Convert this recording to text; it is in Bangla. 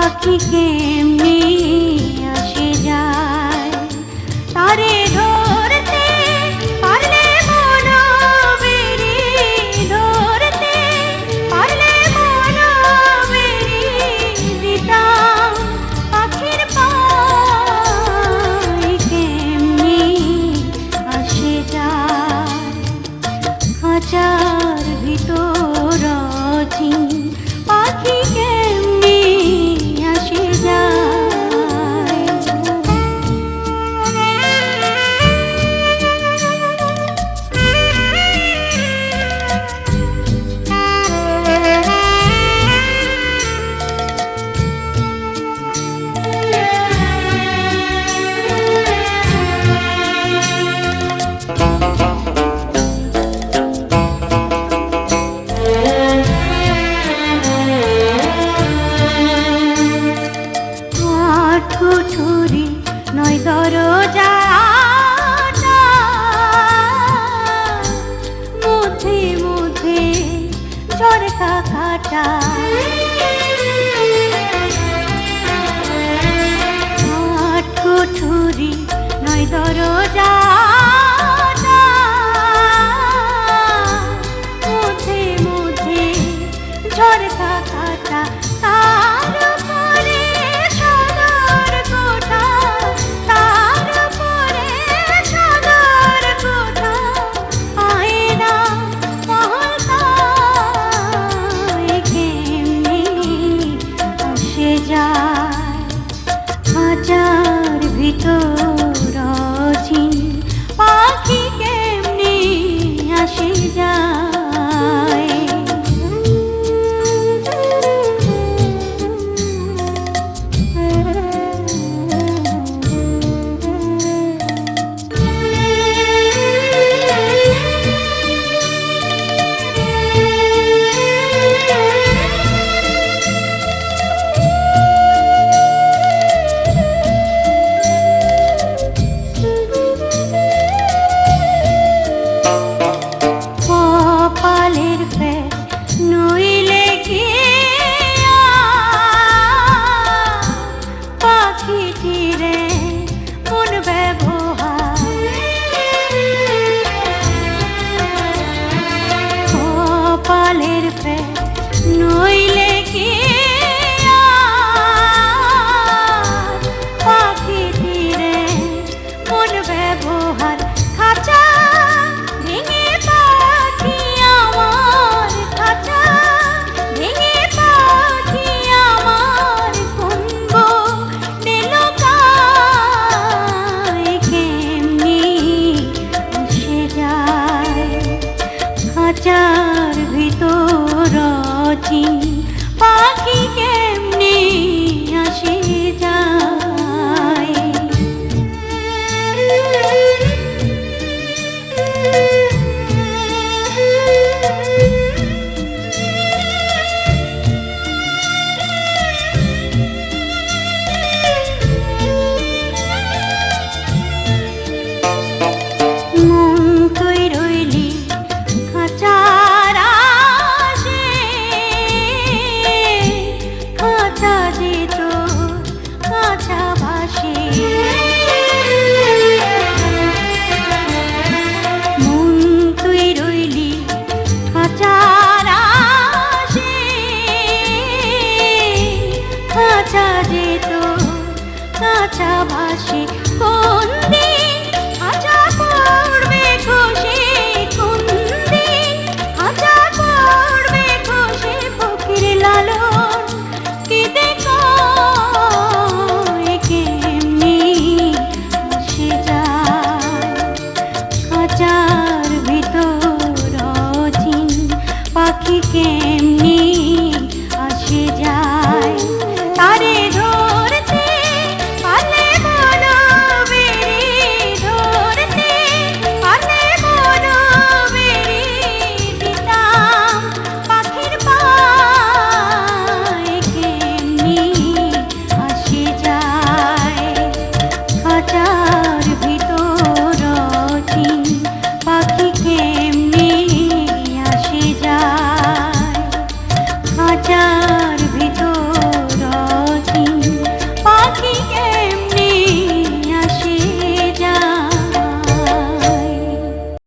পাখি কেমনি আসে যায়। তারে ধরতে পারলে মন মেরি ধরতে পারলে মন মেরি দিতাম পাখির পাখি কেমনি আসে যায়। খাঁচার ভিতর চিনি কাটা নইলে কি পাখি তীরে মন ব্যবহার বাঁচা যেত কাঁচা ভাসে